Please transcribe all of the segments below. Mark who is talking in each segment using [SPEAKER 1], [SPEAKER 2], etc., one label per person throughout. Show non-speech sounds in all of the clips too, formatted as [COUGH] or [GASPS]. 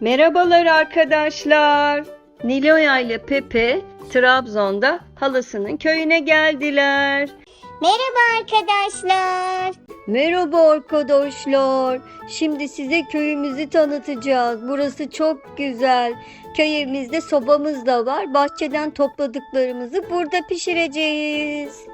[SPEAKER 1] Merhabalar arkadaşlar. Niloya ile Pepe Trabzon'da halasının köyüne geldiler.
[SPEAKER 2] Merhaba arkadaşlar.
[SPEAKER 1] Merhaba arkadaşlar. Şimdi size köyümüzü tanıtacağız. Burası çok güzel. Köyümüzde sobamız da var. Bahçeden topladıklarımızı burada pişireceğiz.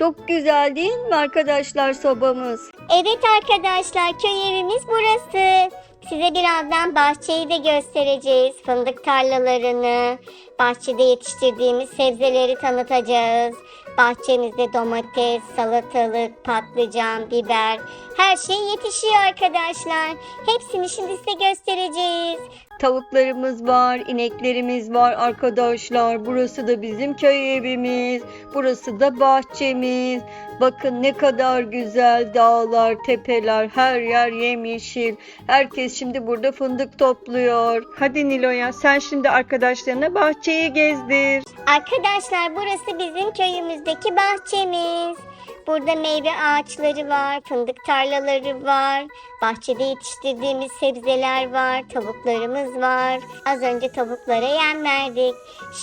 [SPEAKER 1] Çok güzel değil mi arkadaşlar sobamız?
[SPEAKER 2] Evet arkadaşlar köy evimiz burası. Size birazdan bahçeyi de göstereceğiz. Fındık tarlalarını, bahçede yetiştirdiğimiz sebzeleri tanıtacağız. Bahçemizde domates, salatalık, patlıcan, biber her şey yetişiyor arkadaşlar. Hepsini şimdi size göstereceğiz.
[SPEAKER 1] Tavuklarımız var, ineklerimiz var arkadaşlar. Burası da bizim köy evimiz. Burası da bahçemiz. Bakın ne kadar güzel dağlar, tepeler, her yer yemyeşil. Herkes şimdi burada fındık topluyor. Hadi Nilo'ya sen şimdi arkadaşlarına bahçeyi gezdir.
[SPEAKER 2] Arkadaşlar burası bizim köyümüzdeki bahçemiz. Burada meyve ağaçları var, fındık tarlaları var, bahçede yetiştirdiğimiz sebzeler var, tavuklarımız var. Az önce tavuklara yem verdik.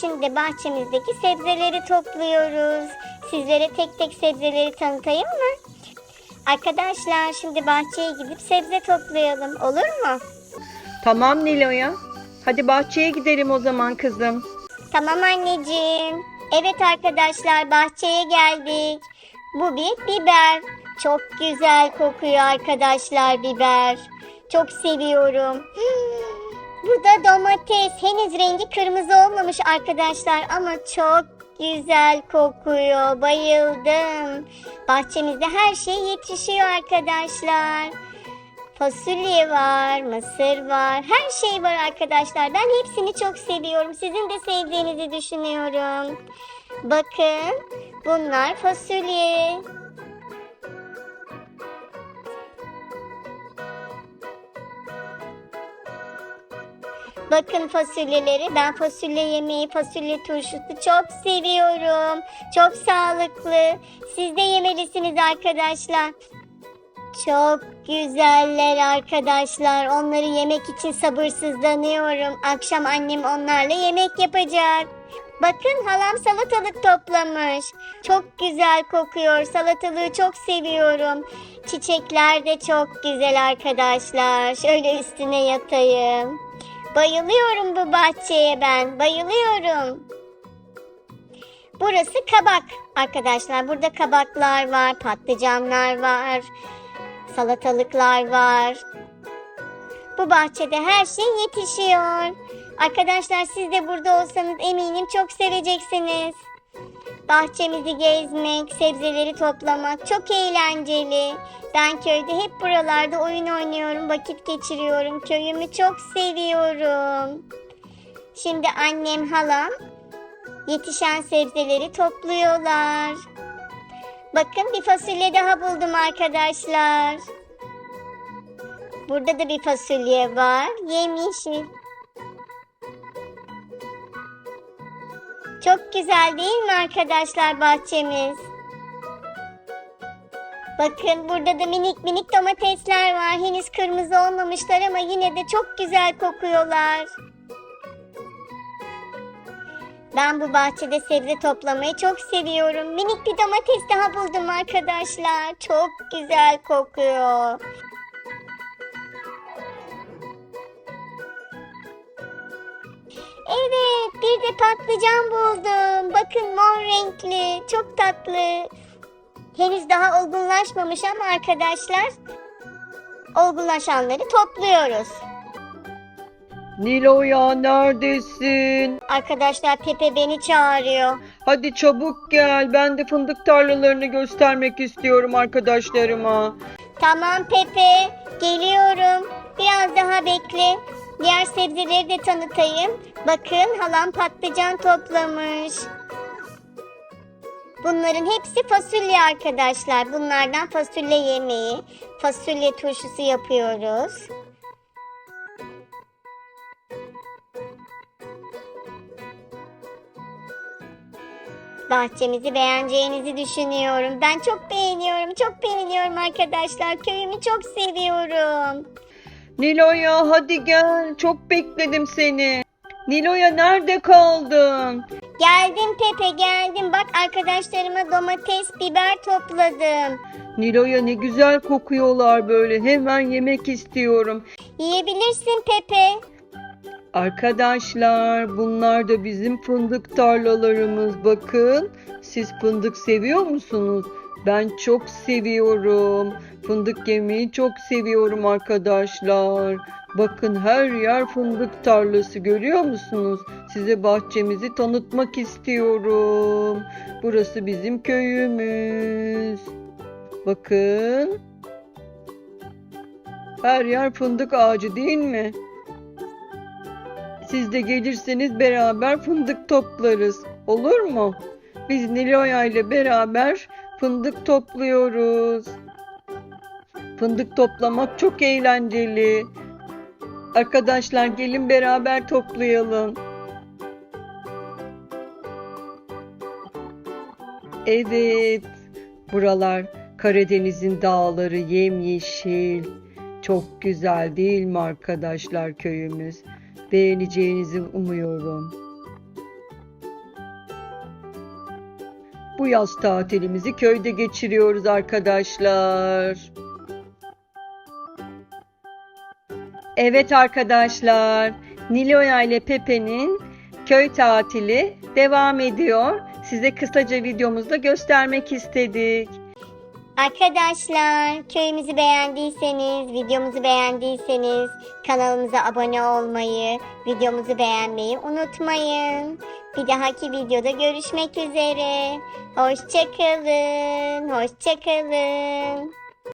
[SPEAKER 2] Şimdi bahçemizdeki sebzeleri topluyoruz. Sizlere tek tek sebzeleri tanıtayım mı? Arkadaşlar şimdi bahçeye gidip sebze toplayalım olur mu?
[SPEAKER 1] Tamam Nilo'ya. Hadi bahçeye gidelim o zaman kızım.
[SPEAKER 2] Tamam anneciğim. Evet arkadaşlar bahçeye geldik. Bu bir biber. Çok güzel kokuyor arkadaşlar biber. Çok seviyorum. [GASPS] Bu da domates. Henüz rengi kırmızı olmamış arkadaşlar ama çok güzel kokuyor. Bayıldım. Bahçemizde her şey yetişiyor arkadaşlar. Fasulye var, mısır var, her şey var arkadaşlar. Ben hepsini çok seviyorum. Sizin de sevdiğinizi düşünüyorum. Bakın, bunlar fasulye. Bakın fasulyeleri. Ben fasulye yemeği, fasulye turşusu çok seviyorum. Çok sağlıklı. Siz de yemelisiniz arkadaşlar. Çok güzeller arkadaşlar. Onları yemek için sabırsızlanıyorum. Akşam annem onlarla yemek yapacak. Bakın halam salatalık toplamış. Çok güzel kokuyor. Salatalığı çok seviyorum. Çiçekler de çok güzel arkadaşlar. Şöyle üstüne yatayım. Bayılıyorum bu bahçeye ben. Bayılıyorum. Burası kabak arkadaşlar. Burada kabaklar var, patlıcanlar var, salatalıklar var. Bu bahçede her şey yetişiyor. Arkadaşlar siz de burada olsanız eminim çok seveceksiniz. Bahçemizi gezmek, sebzeleri toplamak çok eğlenceli. Ben köyde hep buralarda oyun oynuyorum, vakit geçiriyorum. Köyümü çok seviyorum. Şimdi annem, halam yetişen sebzeleri topluyorlar. Bakın bir fasulye daha buldum arkadaşlar. Burada da bir fasulye var. Yemyeşil. Çok güzel değil mi arkadaşlar bahçemiz? Bakın burada da minik minik domatesler var. Henüz kırmızı olmamışlar ama yine de çok güzel kokuyorlar. Ben bu bahçede sebze toplamayı çok seviyorum. Minik bir domates daha buldum arkadaşlar. Çok güzel kokuyor. Evet, bir de patlıcan buldum. Bakın mor renkli, çok tatlı. Henüz daha olgunlaşmamış ama arkadaşlar olgunlaşanları topluyoruz.
[SPEAKER 1] Nilo'ya neredesin?
[SPEAKER 2] Arkadaşlar Pepe beni çağırıyor.
[SPEAKER 1] Hadi çabuk gel. Ben de fındık tarlalarını göstermek istiyorum arkadaşlarıma.
[SPEAKER 2] Tamam Pepe, geliyorum. Biraz daha bekle. Diğer sebzeleri de tanıtayım. Bakın halam patlıcan toplamış. Bunların hepsi fasulye arkadaşlar. Bunlardan fasulye yemeği, fasulye turşusu yapıyoruz. Bahçemizi beğeneceğinizi düşünüyorum. Ben çok beğeniyorum, çok beğeniyorum arkadaşlar. Köyümü çok seviyorum.
[SPEAKER 1] Nilo'ya hadi gel. Çok bekledim seni. Nilo'ya nerede kaldın?
[SPEAKER 2] Geldim Pepe geldim. Bak arkadaşlarıma domates, biber topladım.
[SPEAKER 1] Nilo'ya ne güzel kokuyorlar böyle. Hemen yemek istiyorum.
[SPEAKER 2] Yiyebilirsin Pepe.
[SPEAKER 1] Arkadaşlar bunlar da bizim fındık tarlalarımız. Bakın siz fındık seviyor musunuz? Ben çok seviyorum. Fındık yemeyi çok seviyorum arkadaşlar. Bakın her yer fındık tarlası görüyor musunuz? Size bahçemizi tanıtmak istiyorum. Burası bizim köyümüz. Bakın. Her yer fındık ağacı değil mi? Siz de gelirseniz beraber fındık toplarız. Olur mu? Biz Niloya ile beraber fındık topluyoruz. Fındık toplamak çok eğlenceli. Arkadaşlar gelin beraber toplayalım. Evet. Buralar Karadeniz'in dağları yemyeşil. Çok güzel değil mi arkadaşlar köyümüz? Beğeneceğinizi umuyorum. Bu yaz tatilimizi köyde geçiriyoruz arkadaşlar. Evet arkadaşlar, Niloya ile Pepe'nin köy tatili devam ediyor. Size kısaca videomuzda göstermek istedik.
[SPEAKER 2] Arkadaşlar köyümüzü beğendiyseniz, videomuzu beğendiyseniz kanalımıza abone olmayı, videomuzu beğenmeyi unutmayın. Bir dahaki videoda görüşmek üzere. Hoşçakalın, hoşçakalın.